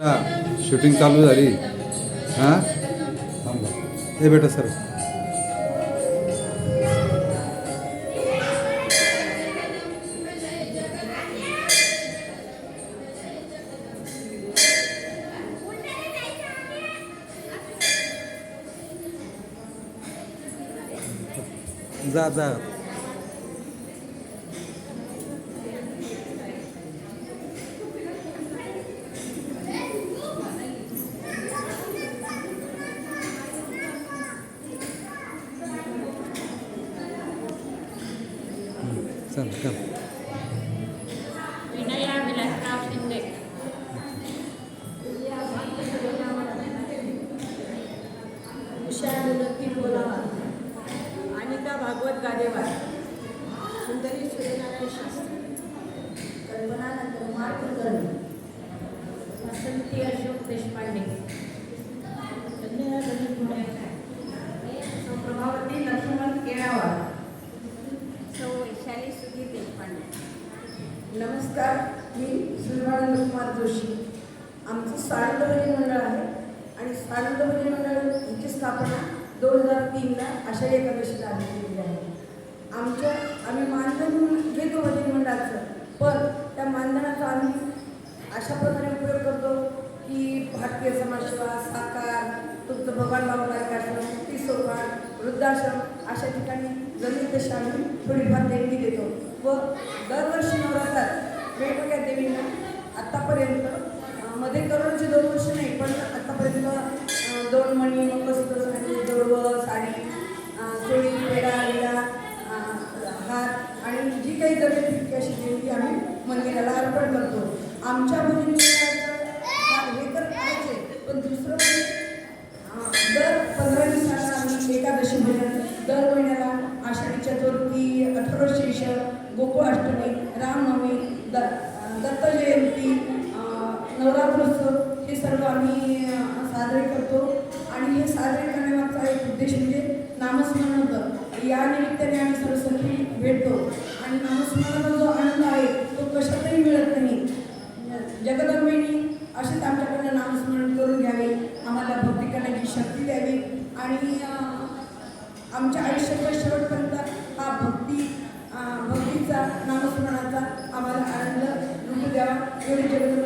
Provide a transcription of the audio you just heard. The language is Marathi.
शूटिंग चालू झाली. हां? हे बेटा सर. जा जा. चल चल अनिता भागवत सुंदरी सूर्यनारायण शास्त्री. कल्पना नंदकुमार कुलकर्णी. वसंती अशोक देशपांडे. नमस्कार मी सुरभानंद कुमार जोशी. आमचं साळंदवली मंडळ आहे आणि साळंदवली मंडळ हिची स्थापना दोन हजार तीनला आषाढी एकादशीला आम्ही केलेली आहे. आमच्या आम्ही मानधन घेतो भजन मंडळाचं पण त्या मानधनाचा आम्ही अशा प्रकारे उपयोग करतो की भारतीय समाजसेवा साकार तुमचं भगवान बाबा आश्रम वृद्धाश्रम अशा ठिकाणी जमीन तशी आम्ही थोडीफार देणगी देतो व दरवर्षी नवरात्रात वेगवेगळ्या देवींना आत्तापर्यंत मध्ये करोडचे दोन वर्ष नाही पण आत्तापर्यंत दोन मणी मंगळसूत्र साडी जोडवं साडी चोळी पेडा विडा हात आणि जी काही जमेल तितकी अशी देवी आम्ही मंदिराला अर्पण करतो. आमच्या भजनी हे तर पाहिजे पण दुसरं म्हणजे, दर पंधरा दिवसाला आम्ही एकादशी महिन्यात दर महिन्याला आषाढी चतुर्थी अठराशीर्ष गोकुळाष्टमी रामनवमी द दत्त जयंती नवरात्रोत्सव हे सर्व आम्ही साजरे करतो. आणि हे साजरे करण्यामागचा एक उद्देश म्हणजे नामस्मरण होतं. या निमित्ताने आम्ही सर्व सखी भेटतो. आणि नामस्मरणाचा जो आनंद आहे शेवट शेवटपर्यंत हा भक्ती भक्तीचा नामस्मरणाचा आम्हाला आनंद लुटू द्यावा एवढी